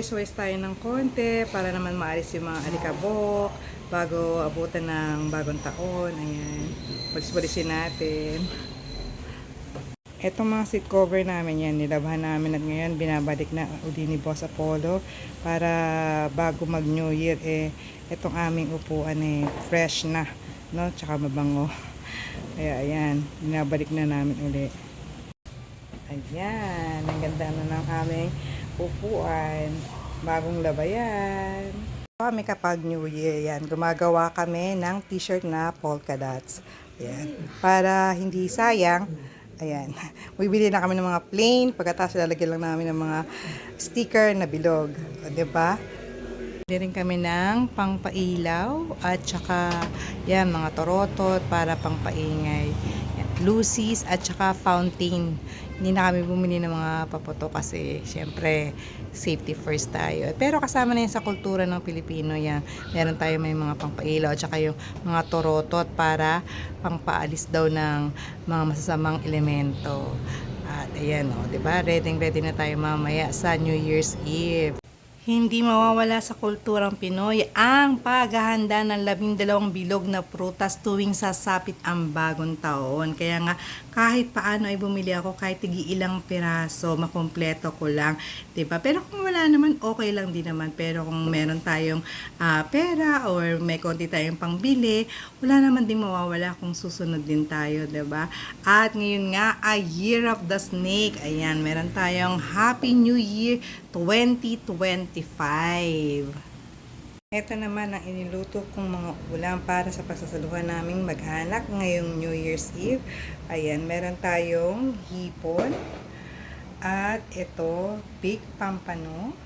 Walis-walis tayo ng konti para naman maalis yung mga alikabok bago abutan ng bagong taon. Ayan. Walis-walisin natin. Etong mga seat cover namin yan, nilabhan namin at ngayon binabalik na uli ni Boss Apollo para bago mag New Year eh etong aming upuan eh fresh na, no? Tsaka mabango. Kaya ayan, binabalik na namin uli. Ayan, ang ganda na ng aming upuan. Bagong labayan. Kami kapag New Year yan, gumagawa kami ng t-shirt na polka dots. Ayan. Para hindi sayang, ayan. Bibili na kami ng mga plain, pagkatapos lalagyan lang namin ng mga sticker na bilog. O, diba? Bili rin kami ng pangpailaw at saka yan, mga torotot para pangpaingay. Lucy's at saka fountain. Hindi na kami bumili ng mga papoto kasi syempre safety first tayo. Pero kasama na yan sa kultura ng Pilipino yan. Meron tayo may mga pangpailaw at saka yung mga torotot para pangpaalis daw ng mga masasamang elemento. At ayan o, 'di ba? Ready ready na tayo mamaya sa New Year's Eve. Hindi mawawala sa kulturang Pinoy ang paghahanda ng labing dalawang bilog na prutas tuwing sasapit ang bagong taon. Kaya nga, kahit paano ay bumili ako kahit ilang piraso, makompleto ko lang. ba Pero kung wala naman, okay lang din naman. Pero kung meron tayong ah, pera or may konti tayong pangbili, wala naman din mawawala kung susunod din tayo, ba At ngayon nga, a Year of the Snake. Ayan, meron tayong Happy New Year 2025. Ito naman ang iniluto kong mga ulam para sa pagsasaluhan naming mag-anak ngayong New Year's Eve. Ayan, meron tayong hipon. At ito, big pampano,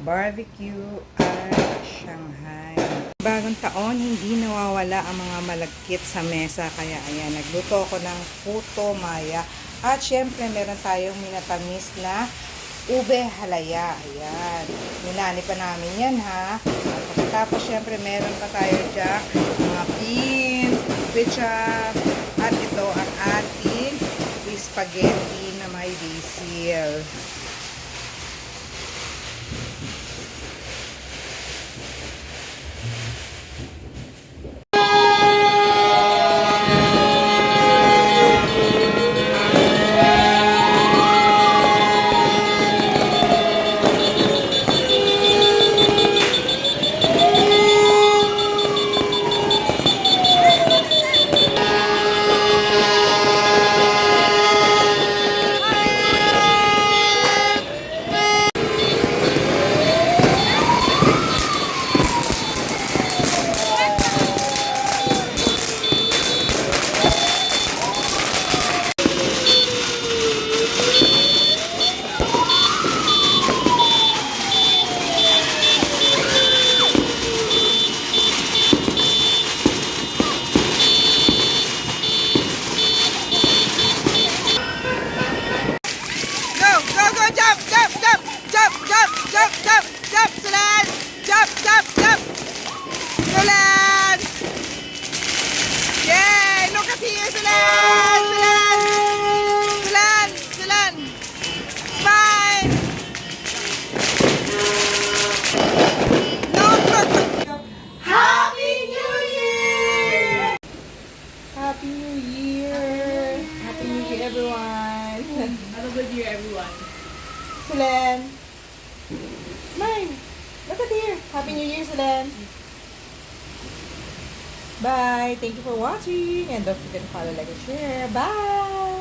barbecue, at Shanghai. Bagong taon, hindi nawawala ang mga malagkit sa mesa. Kaya ayan, nagluto ako ng puto maya. At syempre, meron tayong minatamis na ube halaya. Ayan. Nilani pa namin yan ha. At pagkatapos syempre meron pa tayo dyan mga beans, pecha, at ito ang ating spaghetti Yeah. Have a good year, everyone. Sulen. Smile. Look at here. Happy New Year, Sulen. Bye. Thank you for watching. And don't forget to follow, like, and share. Bye.